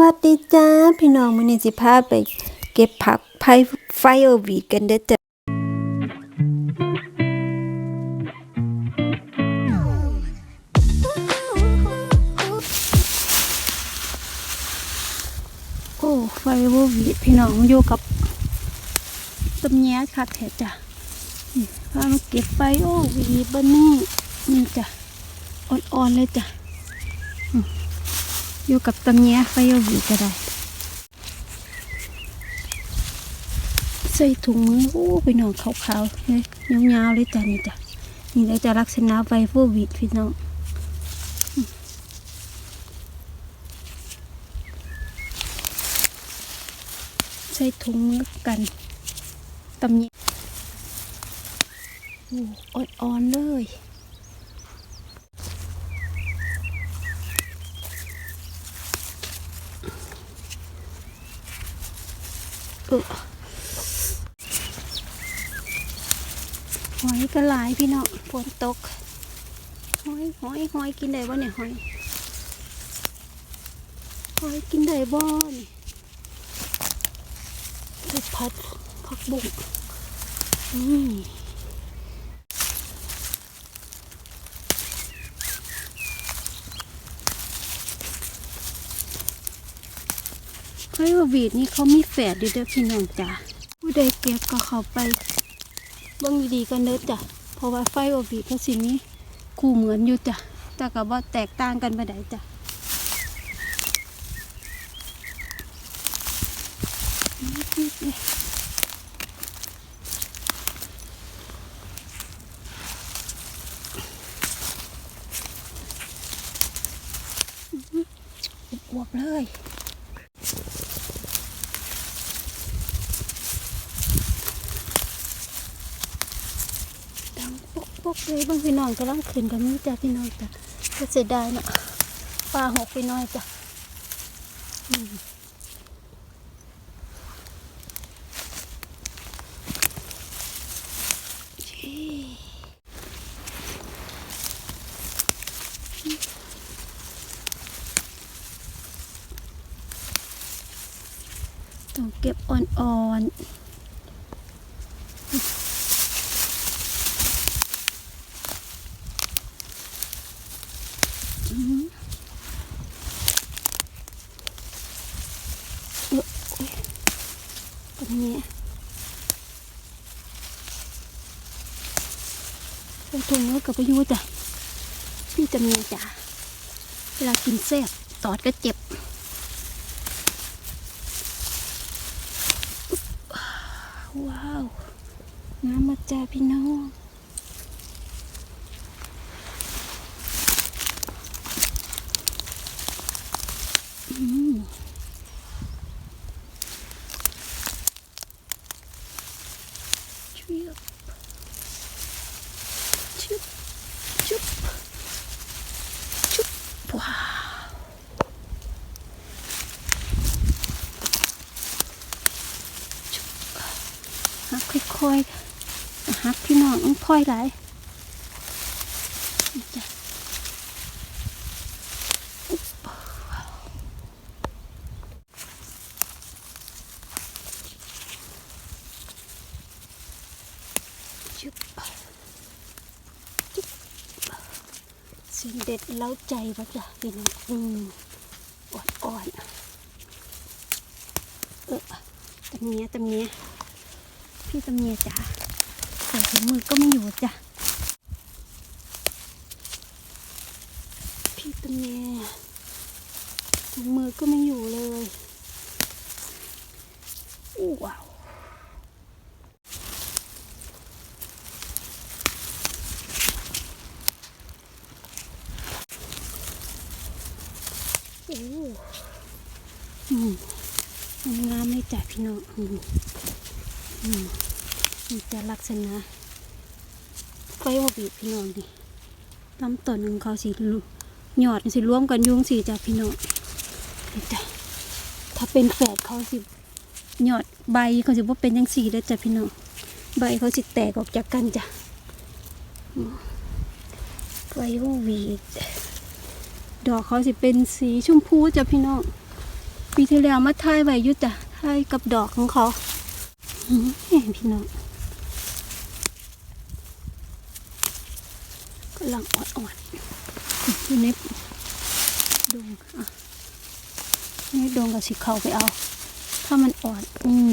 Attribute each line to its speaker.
Speaker 1: วัสดีจ้า พี่น้องมื้อนี้สิพาไปเก็บผักไผ่ไฟโอวีดกันเด้อจ้ะโอ้ไฟโอวีดพี่น้องอยู่กับต้นแย้คักแท้จ้ะนี่พามาเก็บไฟโอวีดบันนี้นี่จ้ะอ่อนๆเลยจ้ะ อยู่กับตำแยไฟโยวีก็ได้ใส่ถุงมือโอ้พี่น้องขาวๆเลยยาวๆเลยจ้ะนี่จ้ะนี่เลยจะลักษณะไฟโฟวีดพี่น้องใส่ถุงมือกันตำแยโอ้อ่อนๆเลย เออ หอยก็หลายพี่น้องฝนตก หอยหอยหอยกินได้บ่เนี่ยหอย หอยกินได้บ่นี่ไปพัดพักบุกนี่ ยว่าบีดนี่เขามีแฝดอยู่เด้อพี่น้องจ้ะผู้ใดเก็บก็เขาไปเบิ่งดีๆกันเด้อจ้ะเพราะว่าไฟโอบีดเขาสิมีคู่เหมือนอยู่จ้ะแต่ก็บ่แตกต่างกันไปไหนจ้ะนิดๆเลยอื้อหืออวบเลย ดั งปกเลยบางพี่น้องกำลังขึ้นกันนี่จ้ะพี่น้องจ้ะก็เสียดายเนาะปลาหกพี่น้อยจ้ะต้องเก็บอ่อนๆ อืมเออโอ้ยตรง นี้ไปถุงมือกับไปอยูจ้ะพี่จะมีจ้ะเวลากินแซ่บตอดก็เจ็บว้าวน้ำมาจ้าพี่น้องอืม Чіп. Чіп. Чіп. Чіп. Вау. Chụp. Hả, khơi khơi. Hả, khi nào cũng khơi lại. สียงเด็ดเล้าใจปะจ้ะพี่น้องอืมอ่อนอ่อนๆเออตำเนียตำเนียพี่ตำเนียจ้ะใส่ถุงมือก็ไม่อยู่จ้ะพี่ตำเนียถุงมือก็ไม่อยู่เลยอู้ว้าว โอ้อืม งามเลยจ้ะพี่น้องอืมอืมนี่จะลักษณะไฟโอบีพี่น้องนี่ลำต้นหนึ่งเขาสีหยอดสิร่วมกันยุงสีจ้ะพี่น้องจ้ะถ้าเป็นแฝดเขาสิหยอดใบเขาสิว่าเป็นยังสีแล้จ้ะพี่น้องใบเขาสิแตกออกจากกันจ้ะไฟโอวีด ดอกเขาสิเป็นสีชมพูจ้ะพี่น้อง ปีที่แล้วมาถ่ายไว้ยู่จ้ะถ่ายกับดอกของเขาเห็นพี่น้องกำลังอ่อนๆอยู่ในดงอะในดงกับสิเขาไปเอา ถ้ามันอ่อนอืม